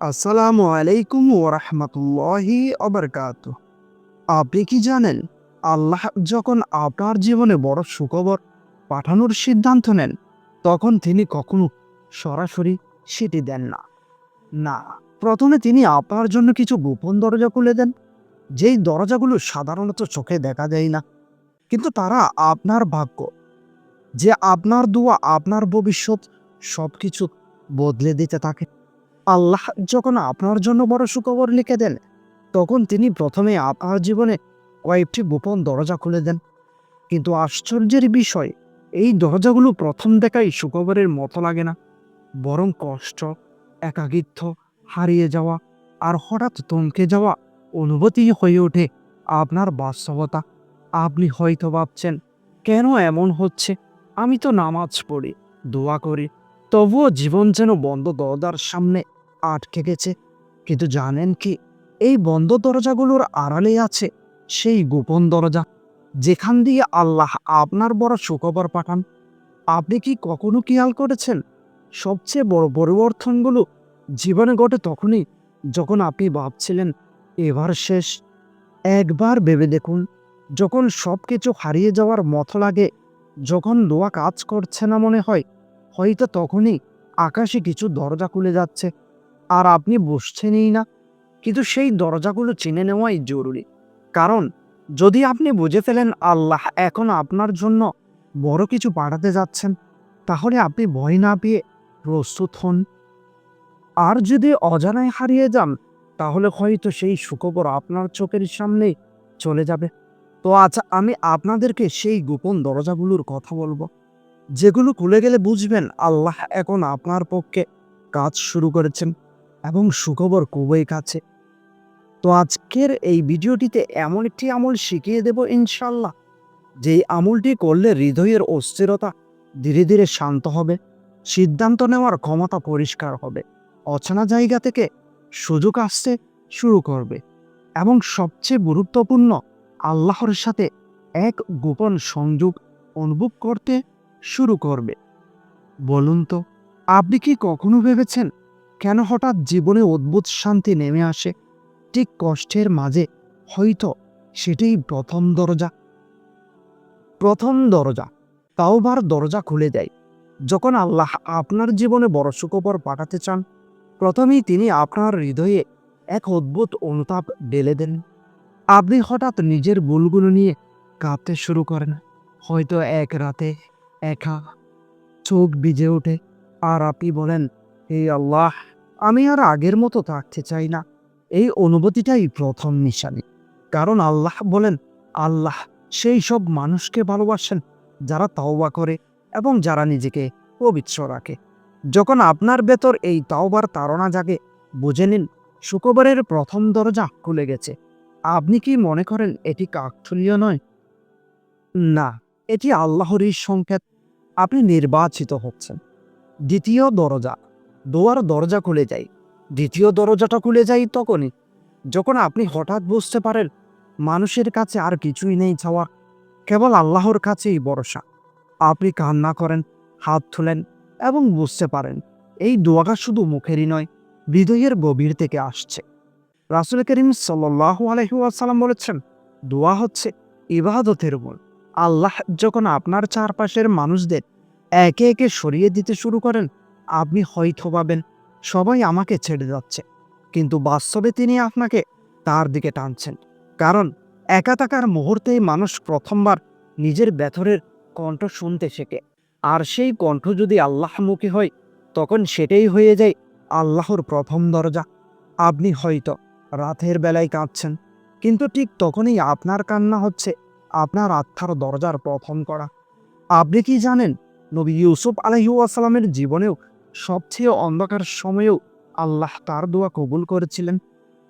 আসসালামু আলাইকুম ওরহমতুল্লাহি অবরকাত আপনি কি জানেন, আল্লাহ যখন আপনার জীবনে বড় সুখবর পাঠানোর সিদ্ধান্ত নেন, তখন তিনি কখনো সরাসরি সেটি দেন না। না, প্রথমে তিনি আপনার জন্য কিছু গোপন দরজা খুলে দেন, যেই দরজাগুলো সাধারণত চোখে দেখা যায় না। কিন্তু তারা আপনার ভাগ্য, যে আপনার দোয়া, আপনার ভবিষ্যৎ সব কিছু বদলে দিতে থাকে। আল্লাহ যখন আপনার জন্য বড় সুখবর লিখে দেন, তখন তিনি প্রথমে আপনার জীবনে কয়েকটি গোপন দরজা খুলে দেন। কিন্তু আশ্চর্যের বিষয়, এই দরজাগুলো প্রথম দেখাই সুখবরের মতো লাগে না। বরং কষ্ট, একাকিত্ব, হারিয়ে যাওয়া আর হঠাৎ থমকে যাওয়া অনুভূতি হয়ে ওঠে আপনার বাস্তবতা। আপনি হয়তো ভাবছেন, কেন এমন হচ্ছে? আমি তো নামাজ পড়ি, দোয়া করি, তবুও জীবন যেন বন্ধ দরজার সামনে আটকে গেছে। কিন্তু জানেন কি, এই বন্ধ দরজাগুলোর আড়ালে আছে সেই গোপন দরজা, যেখান দিয়ে আল্লাহ আপনার বড় সুখবর পাঠান। আপনি কি কখনো খেয়াল করেছেন? সবচেয়ে বড় পরিবর্তনগুলো জীবনে ঘটে তখনই যখন আপনি ভাবছিলেন, এবার শেষ। একবার ভেবে দেখুন, যখন সব কিছু হারিয়ে যাওয়ার মতো লাগে, যখন দোয়া কাজ করছে না মনে হয়, হয়তো তখনই আকাশে কিছু দরজা খুলে যাচ্ছে। আর আপনি বসছেনই না। কিন্তু সেই দরজাগুলো চিনে নেওয়াই জরুরি। কারণ, যদি আপনি বুঝে ফেলেন আল্লাহ এখন আপনার জন্য বড় কিছু পাঠাতে যাচ্ছেন, তাহলে আপনি ভয় না পেয়ে প্রস্তুত হন। আর যদি অজানায় হারিয়ে যান, তাহলে হয়তো সেই সুখবর আপনার চোখের সামনেই চলে যাবে। তো আচ্ছা আমি আপনাদেরকে সেই গোপন দরজাগুলোর কথা বলব, যেগুলো খুলে গেলে বুঝবেন আল্লাহ এখন আপনার পক্ষে কাজ শুরু করেছেন। এবং সুখবর খুবই কাছে। তো আজকের এই ভিডিওটিতে এমন একটি আমল শিখিয়ে দেব ইনশাল্লাহ, যেই আমলটি করলে হৃদয়ের অস্থিরতা ধীরে ধীরে শান্ত হবে, সিদ্ধান্ত নেওয়ার ক্ষমতা পরিষ্কার হবে, অচেনা জায়গা থেকে সুযোগ আসতে শুরু করবে এবং সবচেয়ে গুরুত্বপূর্ণ, আল্লাহর সাথে এক গোপন সংযোগ অনুভব করতে শুরু করবে। বলুন তো, আপনি কি কখনো ভেবেছেন কেন হঠাৎ জীবনে অদ্ভুত শান্তি নেমে আসে? ঠিক কষ্টের মাঝে হয়তো সেটাই প্রথম দরজা। প্রথম দরজা, তাওবার দরজা খুলে দেয়। যখন আল্লাহ আপনার জীবনে বড় সুখবর পাঠাতে চান, প্রথমেই তিনি আপনার হৃদয়ে এক অদ্ভুত অনুতাপ ঢেলে দেন। আপনি হঠাৎ নিজের ভুলগুলো নিয়ে কাঁপতে শুরু করেন। হয়তো এক রাতে একা চোখ ভিজে ওঠে। আর আপনি বলেন হে আল্লাহ, আমি আর আগের মতো থাকতে চাই না। এই অনুভূতিটাই প্রথম নিশানি। কারণ আল্লাহ বলেন, আল্লাহ সেই সব মানুষকে ভালোবাসেন, যারা তাওবা করে এবং যারা নিজেকে পবিত্র রাখে। যখন আপনার ভেতর এই তাওবার তাড়না জাগে, বুঝে নিন শুক্রবারের প্রথম দরজা খুলে গেছে। আপনি কি মনে করেন এটি কাকথলীয় নয়? না, এটি আল্লাহরই সংকেত। আপনি নির্বাচিত হচ্ছেন। দ্বিতীয় দরজা দোয়ার দরজা খুলে যায় দ্বিতীয় দরজাটা খুলে যায় তখনই, যখন আপনি হঠাৎ বুঝতে পারেন, মানুষের কাছে আর কিছুই নেই চাওয়া, কেবল আল্লাহর কাছেই ভরসা। আপনি কান্না করেন, হাত তুলেন এবং বুঝতে পারেন, এই দোয়াটা শুধু মুখেরই নয়, হৃদয়ের গভীর থেকে আসছে। রাসুল করিম সাল্লাহ আলহিউসালাম বলেছেন, দোয়া হচ্ছে ইবাদতের মূল। আল্লাহ যখন আপনার চারপাশের মানুষদের একে একে সরিয়ে দিতে শুরু করেন আপনি হয়তো ভাবেন, সবাই আমাকে ছেড়ে যাচ্ছে। কিন্তু বাস্তবে তিনি আপনাকে তার দিকে টানছেন। কারণ একা থাকার মুহূর্তেই মানুষ প্রথমবার নিজের ব্যথরের কণ্ঠ শুনতে শেখে। আর সেই কণ্ঠ যদি আল্লাহমুখী হয়, তখন সেটাই হয়ে যায় আল্লাহর প্রথম দরজা। আপনি হয়তো রাতের বেলায় কাঁদছেন, কিন্তু ঠিক তখনই আপনার কান্না হচ্ছে আপনার আত্মার দরজার প্রথম করা আপনি কি জানেন, নবী ইউসুফ আলহিউসালামের জীবনেও সবচেয়ে অন্ধকার সময়েও আল্লাহ তার দোয়া কবুল করেছিলেন।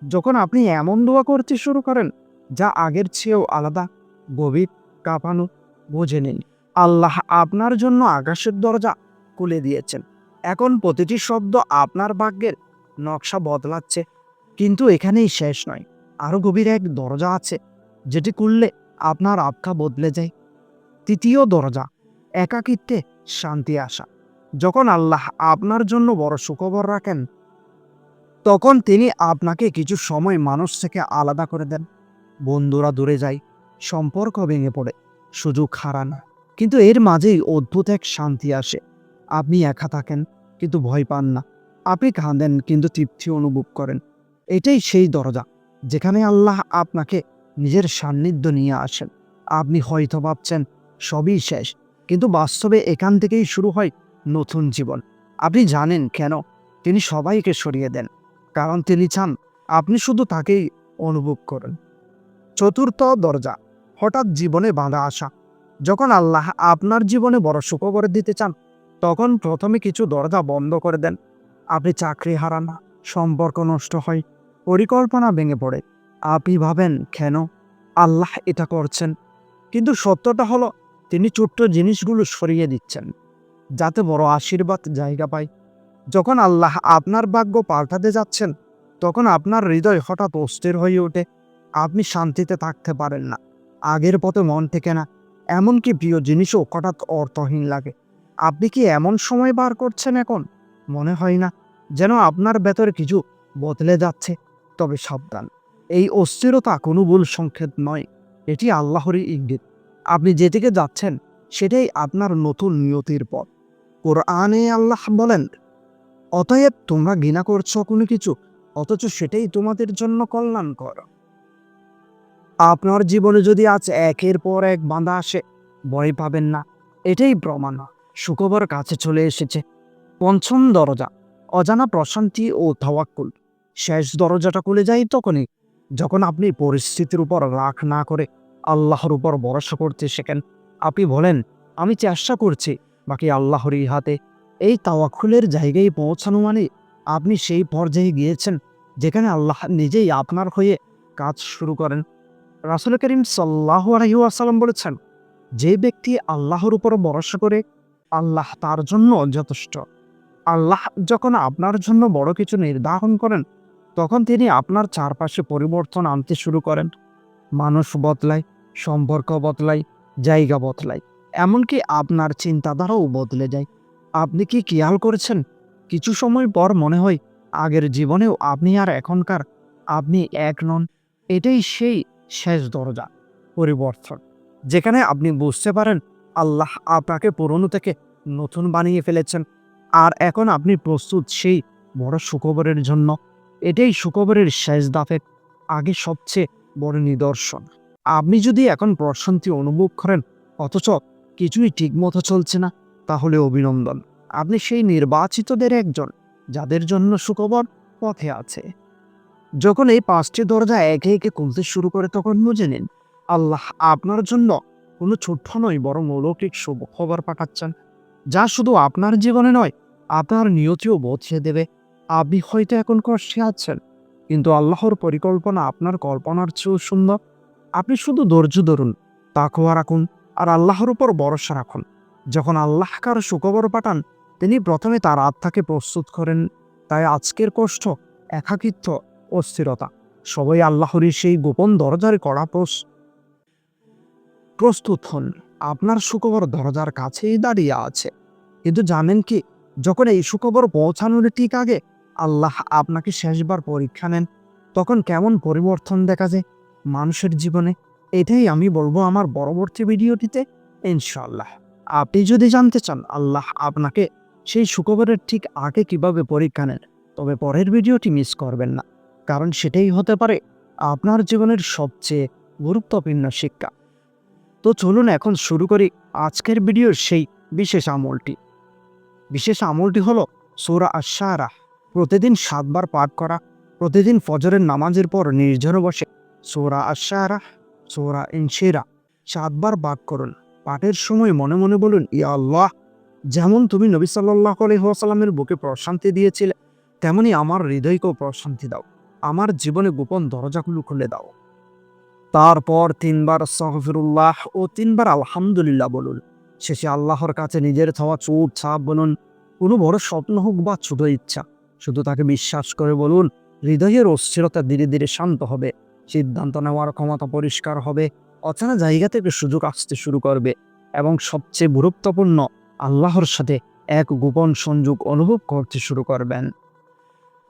যখন আপনি এমন দোয়া করতে শুরু করেন, যা আগের চেয়েও আলাদা, গভীর, কাঁপানো, বুঝে নিন। আল্লাহ আপনার জন্য আকাশের দরজা খুলে দিয়েছেন। এখন প্রতিটি শব্দ আপনার ভাগ্যের নকশা বদলাচ্ছে। কিন্তু এখানেই শেষ নয়, আরও গভীর এক দরজা আছে, যেটি খুললে আপনার আবকা বদলে যায়। তৃতীয় দরজা, একাকিত্বে শান্তি আসা। যখন আল্লাহ আপনার জন্য বড় সুখবর রাখেন, তখন তিনি আপনাকে কিছু সময় মানুষ থেকে আলাদা করে দেন। বন্ধুরা দূরে যায়, সম্পর্ক ভেঙে পড়ে, সুযোগ হারান কিন্তু এর মাঝেই অদ্ভুত এক শান্তি আসে। আপনি একা থাকেন, কিন্তু ভয় পান না। আপনি কাঁদেন, কিন্তু তৃপ্তি অনুভব করেন। এটাই সেই দরজা, যেখানে আল্লাহ আপনাকে নিজের সান্নিধ্য নিয়ে আসেন। আপনি হয়তো ভাবছেন, সবই শেষ। কিন্তু বাস্তবে এখান থেকেই শুরু হয় নতুন জীবন। আপনি জানেন কেন? তিনি সবাইকে সরিয়ে দেন। কারণ তিনি চান আপনি শুধু তাকেই অনুভব করেন। চতুর্থ দরজা। হঠাৎ জীবনে বাঁধা আসা। যখন আল্লাহ আপনার জীবনে বড় সুখবর দিতে চান, তখন প্রথমে কিছু দরজা বন্ধ করে দেন। আপনি চাকরি হারান সম্পর্ক নষ্ট হয়, পরিকল্পনা ভেঙে পড়ে। আপনি ভাবেন, কেন? আল্লাহ এটা করছেন। কিন্তু সত্যটা হলো, তিনি ছোট্ট জিনিসগুলো সরিয়ে দিচ্ছেন। যাতে বড় আশীর্বাদ জায়গা পায়। যখন আল্লাহ আপনার ভাগ্য পাল্টাতে যাচ্ছেন, তখন আপনার হৃদয় হঠাৎ অস্থির হয়ে ওঠে। আপনি শান্তিতে থাকতে পারেন না। আগের পথে মন থেকে না। এমনকি প্রিয় জিনিসও হঠাৎ অর্থহীন লাগে। আপনি কি এমন সময় বার করছেন এখন? মনে হয় না। যেন আপনার ভেতরে কিছু বদলে যাচ্ছে। তবে সাবধান। এই অস্থিরতা কোনো ভুল সংকেত নয়। এটি আল্লাহরই ইঙ্গিত। আপনি যেদিকে যাচ্ছেন, সেটাই আপনার নতুন নিয়তির পথ। কোরআনে আল্লাহ বলেন, অতএব তোমরা ঘৃণা করছ কোনো কিছু, অথচ সেটাই তোমাদের জন্য কল্যাণকর। আপনার জীবনে যদি আজ একের পর এক বাঁধা আসে, ভয় পাবেন না। এটাই প্রমাণ। সুখবর কাছে চলে এসেছে। পঞ্চম দরজা, অজানা প্রশান্তি ও তাওয়াক্কুল। শেষ দরজাটা খুলে যায় তখনই, যখন আপনি পরিস্থিতির উপর রাখ না করে আল্লাহর উপর ভরসা করতে শেখেন। আপনি বলেন, আমি চেষ্টা করছি বাকি আল্লাহরই হাতে। এই তাওয়াক্কুলের জায়গায় পৌঁছানো মানে আপনি সেই পর্যায়ে গিয়েছেন যেখানে আল্লাহ নিজেই আপনার হয়ে কাজ শুরু করেন। রাসুল করিম সাল্লাহ আলহিউসালাম বলেছেন, যে ব্যক্তি আল্লাহর উপর ভরসা করে, আল্লাহ তার জন্য যথেষ্ট। আল্লাহ যখন আপনার জন্য বড় কিছু নির্ধারণ করেন, তখন তিনি আপনার চারপাশে পরিবর্তন আনতে শুরু করেন। মানুষ বদলায়, সম্পর্ক বদলায়, জায়গা বদলায়। এমনকি আপনার চিন্তাধারাও বদলে যায়। আপনি কি খেয়াল করেছেন? কিছু সময় পর মনে হয় আগের জীবনেও আপনি আর এখনকার আপনি এক নন। এটাই সেই শেষ দরজা, পরিবর্তন, যেখানে আপনি বুঝতে পারেন আল্লাহ আপনাকে পুরনো থেকে নতুন বানিয়ে ফেলেছেন আর এখন আপনি প্রস্তুত সেই বড় সুখবরের জন্য। এটাই সুখবরের শেষ দাফের আগে সবচেয়ে বড় নিদর্শন। আপনি যদি এখন প্রশান্তি অনুভব করেন, অথচ কিছুই ঠিকমতো চলছে না। তাহলে অভিনন্দন, আপনি সেই নির্বাচিতদের একজন, যাদের জন্য সুখবর পথে আছে। যখন এই পাঁচটি দরজা একে একে খুলতে শুরু করে, তখন বুঝে নিন, আল্লাহ আপনার জন্য কোনো ছোট্ট নয়, বরং অলৌকিক শুভ খবর পাঠাচ্ছেন, যা শুধু আপনার জীবনে নয়, আপনার নিয়তিও বদলে দেবে। আপনি হয়তো এখন কষ্টে আছেন, কিন্তু আল্লাহর পরিকল্পনা আপনার কল্পনার চেয়েও সুন্দর। আপনি শুধু ধৈর্য ধরুন, তাকোয়া রাখুন আর আল্লাহর উপর ভরসা রাখুন। যখন আল্লাহ কার সুখবর পাঠান, তিনি প্রথমে তার আত্মাকে প্রস্তুত করেন। তাই আজকের কষ্ট, একাকিত্ব, অস্থিরতা, সবাই আল্লাহরই সেই গোপন দরজার কড়া প্রস প্রস্তুত হন। আপনার সুখবর দরজার কাছেই দাঁড়িয়ে আছে। কিন্তু জানেন কি, যখন এই সুখবর পৌঁছানোর ঠিক আগে আল্লাহ আপনাকে শেষবার পরীক্ষা নেন, তখন কেমন পরিবর্তন দেখা যায়? মানুষের জীবনে এটাই আমি বলব আমার পরবর্তী ভিডিওটিতে ইনশাল্লাহ আপনি যদি জানতে চান, আল্লাহ আপনাকে সেই সুখবরের ঠিক আগে কীভাবে পরীক্ষা নেন, তবে পরের ভিডিওটি মিস করবেন না। কারণ সেটাই হতে পারে আপনার জীবনের সবচেয়ে গুরুত্বপূর্ণ শিক্ষা। তো চলুন এখন শুরু করি আজকের ভিডিওর সেই বিশেষ আমলটি। বিশেষ আমলটি হলো সোরা আশারা প্রতিদিন সাতবার পাঠ করা, প্রতিদিন ফজরের নামাজের পর নির্জনে বসে সোরা আশারা সোরা ইনশেরা, সাতবার পাঠ করুন। পাঠের সময় মনে মনে বলুন, ইয়া আল্লাহ, যেমন তুমি নবী সাল্লাহ আলহিহাসাল্লামের বুকে প্রশান্তি দিয়েছিলে, তেমনি আমার হৃদয়কেও প্রশান্তি দাও। আমার জীবনে গোপন দরজাগুলো খুলে দাও। তারপর তিনবার সহফিরুল্লাহ ও তিনবার আলহামদুলিল্লাহ বলুন। শেষে আল্লাহর কাছে নিজের থাওয়া চোট, ছাপ বলুন। কোনো বড় স্বপ্ন হোক বা ছোট ইচ্ছা, শুধু তাকে বিশ্বাস করে বলুন, হৃদয়ের অস্থিরতা ধীরে ধীরে শান্ত হবে। সিদ্ধান্ত নেওয়ার ক্ষমতা পরিষ্কার হবে, অচেনা জায়গা থেকে সুযোগ আসতে শুরু করবে এবং সবচেয়ে গুরুত্বপূর্ণ, আল্লাহর সাথে এক গোপন সংযোগ অনুভব করতে শুরু করবেন।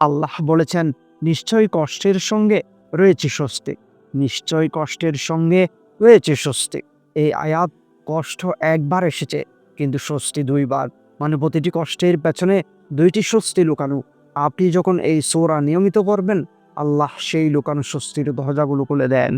আল্লাহ বলেছেন নিশ্চয়ই কষ্টের সঙ্গে রয়েছে স্বস্তি। নিশ্চয়ই কষ্টের সঙ্গে রয়েছে স্বস্তি। এই আয়াত কষ্ট একবার এসেছে, কিন্তু স্বস্তি দুইবার। মানে প্রতিটি কষ্টের পেছনে দুইটি স্বস্তি লুকানো। আপনি যখন এই সোরা নিয়মিত করবেন আল্লাহ সেই লুকানো স্বস্তির দরজাগুলো খুলে দেন।